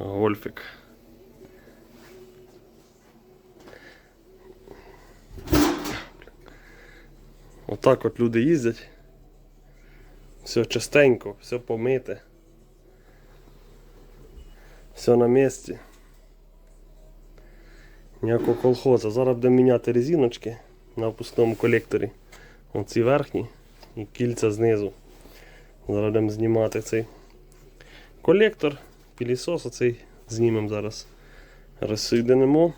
Гольфик. Отак от люди їздять. Все чистенько, все помите. Все на місці. Ніякого колхоза. Зараз будемо міняти резиночки на впускному колекторі. Оці верхні і кільця знизу. Зараз будемо знімати цей колектор, пілісос оцей знімемо зараз. Розсоєдинимо.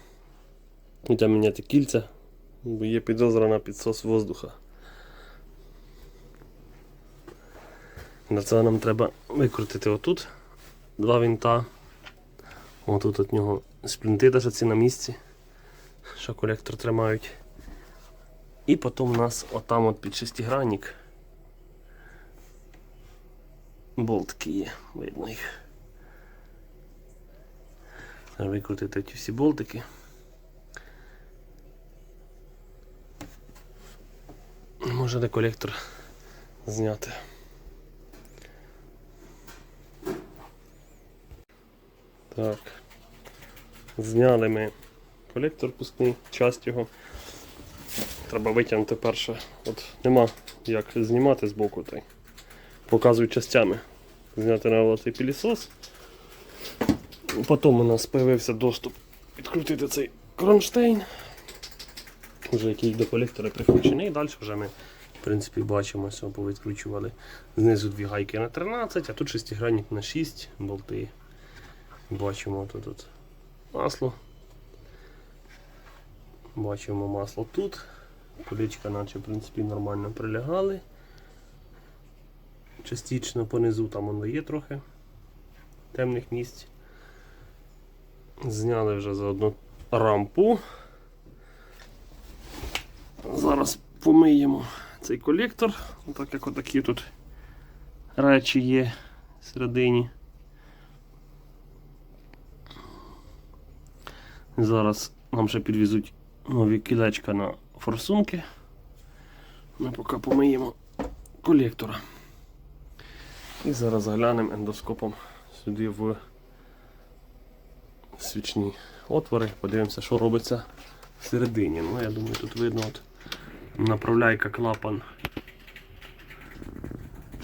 Йдемо міняти кільця, бо є підозра на підсос воздуха. Для цього нам треба викрутити отут два винта. Отут від нього сплінти навіть ці на місці, що колектор тримають. І потім у нас отам от під шестигранник болтики є, видно їх. Викрутити ті всі болтики. Може де колектор зняти. Так. Зняли ми колектор пускний, часть його. Треба витягнути перше. От нема як знімати з боку. Показую частями. Зняти на пілісос. Потім у нас з'явився доступ відкрутити цей кронштейн, вже який до колектора прикручений. І далі вже ми в принципі, бачимо, все повідкручували. Знизу дві гайки на 13, а тут шестигранник на 6 болти. Бачимо тут, тут масло. Бачимо масло тут. Куличка наче в принципі нормально прилягали. Частично понизу там воно є трохи темних місць. Зняли вже заодно рампу. Зараз помиємо цей колектор, так як отакі тут речі є всередині. Зараз нам ще підвезуть нові кілечка на форсунки. Ми поки помиємо колектора. І зараз заглянемо ендоскопом сюди в свічні отвори, подивимося, що робиться всередині. Ну, я думаю, тут видно от направляйка клапан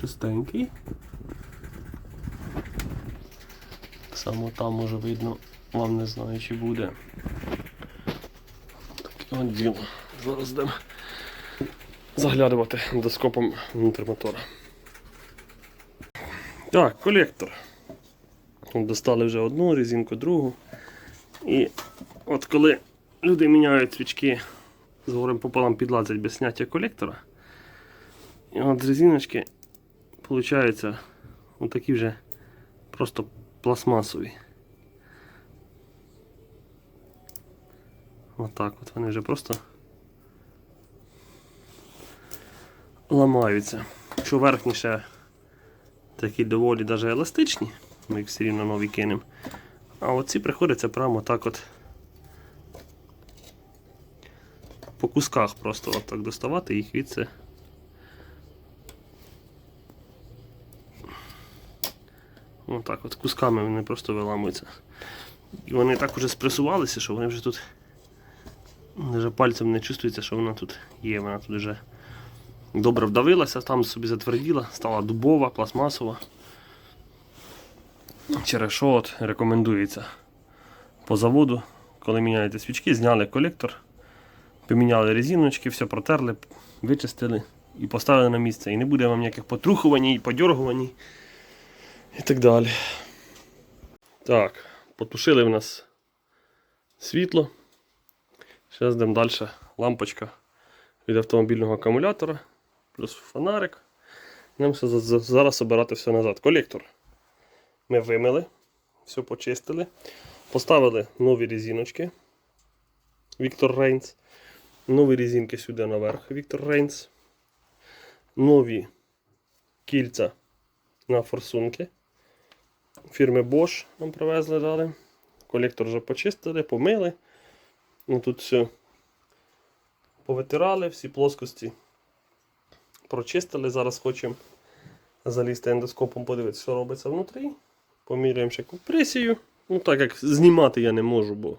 чистенький. Так само там може видно, вам не знаю, чи буде. Таке от діло. Зараз будемо заглядувати ендоскопом внутрі мотора. Так, колектор. Достали вже одну резинку, другу. І от коли люди міняють свічки з горем пополам підлазять без зняття колектора, і от з резиночки получаються отакі вже просто пластмасові. Отак от вони вже просто ламаються. Якщо верхніше такі доволі даже еластичні, ми їх все рівно нові кинемо. А оці приходиться прямо так от по кусках просто от так доставати їх від це. Отак от кусками вони просто виламуються. І вони так уже спресувалися, що вони вже тут вже пальцем не чувствується, що вона тут є, вона тут вже добре вдавилася, там собі затверділа, стала дубова, пластмасова. Через що от рекомендується по заводу, коли міняєте свічки, зняли колектор, поміняли резиночки, все протерли, вичистили і поставили на місце. І не буде вам ніяких потрухувань, подьоргувань і так далі. Так, потушили в нас світло. Зараз йдемо далі. Лампочка від автомобільного акумулятора, плюс фонарик. Нам зараз обирати все назад. Колектор. Ми вимили, все почистили. Поставили нові резиночки. Віктор Рейнс. Нові резинки сюди наверх. Віктор Рейнс. Нові кільця на форсунки. Фірми Bosch нам привезли дали. Колектор вже почистили, помили. Ну, тут все повитирали, всі плоскості прочистили. Зараз хочемо залізти ендоскопом, подивитися, що робиться внутрі. Поміряємо ще компресію Ну, так як знімати я не можу, бо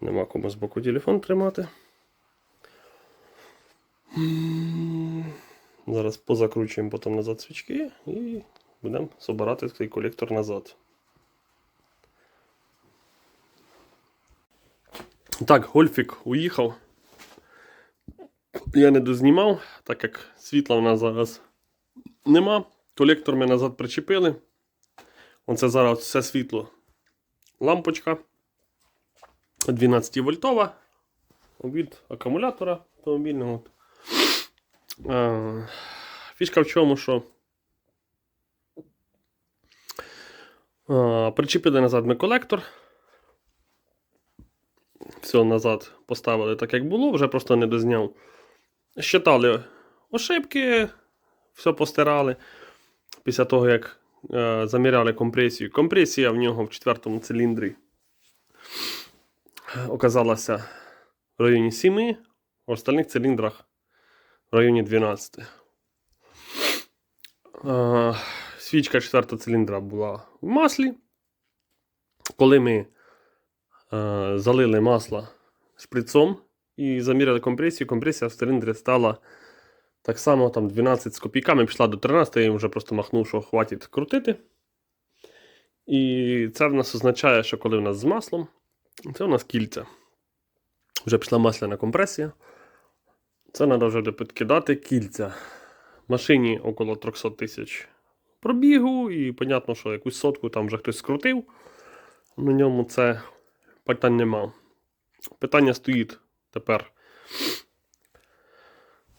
нема кому з боку телефон тримати. Зараз позакручуємо потім назад свічки і будемо збирати цей колектор назад. Так, гольфік уїхав. Я не дознімав, так як світла в нас зараз нема. Колектор ми назад причепили. Оце зараз все світло. Лампочка 12 вольтова від акумулятора автомобільного. Фішка в чому, що причепили назад ми колектор. Все назад поставили так, як було, вже просто не дозняв. Щитали ошибки, все постирали. Після того, як заміряли компресію. Компресія в нього в четвертому циліндрі оказалася в районі 7, а в остальних циліндрах в районі 12. Е, свічка четвертого циліндра була в маслі. Коли ми е, залили масло шприцом і заміряли компресію, компресія в циліндрі стала так само там 12 з копійками, пішла до 13, я їм вже просто махнув, що хватить крутити. І це в нас означає, що коли в нас з маслом, це у нас кільця. Вже пішла масляна компресія. Це треба вже підкидати кільця. Машині около 300 тисяч пробігу, і понятно, що якусь сотку там вже хтось скрутив. На ньому це питань нема. Питання стоїть тепер.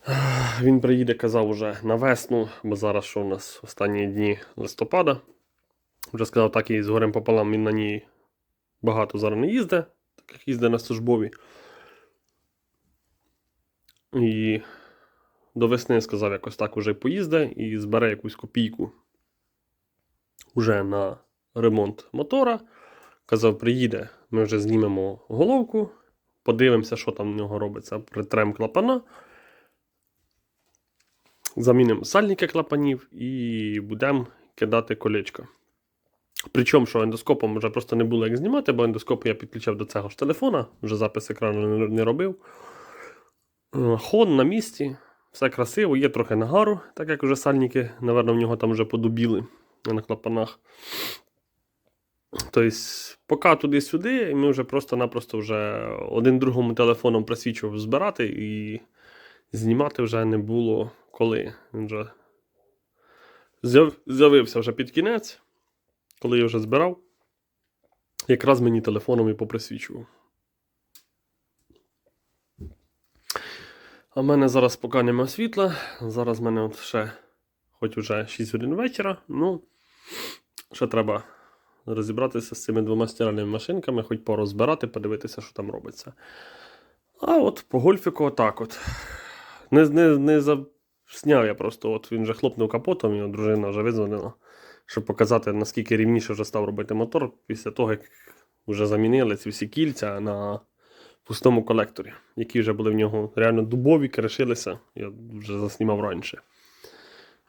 Він приїде, казав уже на весну, бо зараз що у нас останні дні листопада. Вже сказав, так і з горем пополам він на ній багато зараз не їздить, так як їздить на службові. І до весни сказав, якось так уже поїзде і збере якусь копійку уже на ремонт мотора. Казав, приїде, ми вже знімемо головку, подивимося, що там в нього робиться, притрем клапана. Замінимо сальники клапанів і будемо кидати колечко. Причому, що ендоскопом вже просто не було як знімати, бо ендоскоп я підключав до цього ж телефона, вже запис екрану не, робив. Е, Хон на місці, все красиво, є трохи нагару, так як вже сальники, напевно, в нього там вже подубіли на клапанах. Тобто, поки туди-сюди, і ми вже просто-напросто вже один другому телефоном присвічував збирати і знімати вже не було коли. Він вже з'явився вже під кінець, коли я вже збирав. Якраз мені телефоном і поприсвічував. А в мене зараз поки нема світла. Зараз в мене от ще, хоч уже 6 годин вечора. Ну, ще треба розібратися з цими двома стиральними машинками, хоч порозбирати, подивитися, що там робиться. А от по гольфіку отак от. Не, не, не засняв я просто, от він вже хлопнув капотом, його дружина вже визвонила, щоб показати, наскільки рівніше вже став робити мотор після того, як вже замінили ці всі кільця на пустому колекторі, які вже були в нього реально дубові, кришилися. Я вже заснімав раніше.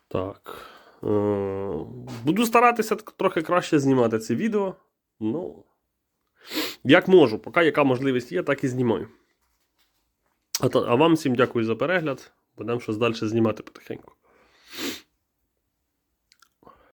Так. Е, Буду старатися трохи краще знімати це відео. Ну, як можу, поки яка можливість є, так і знімаю. А вам всім дякую за перегляд. Будемо щось далі знімати потихеньку.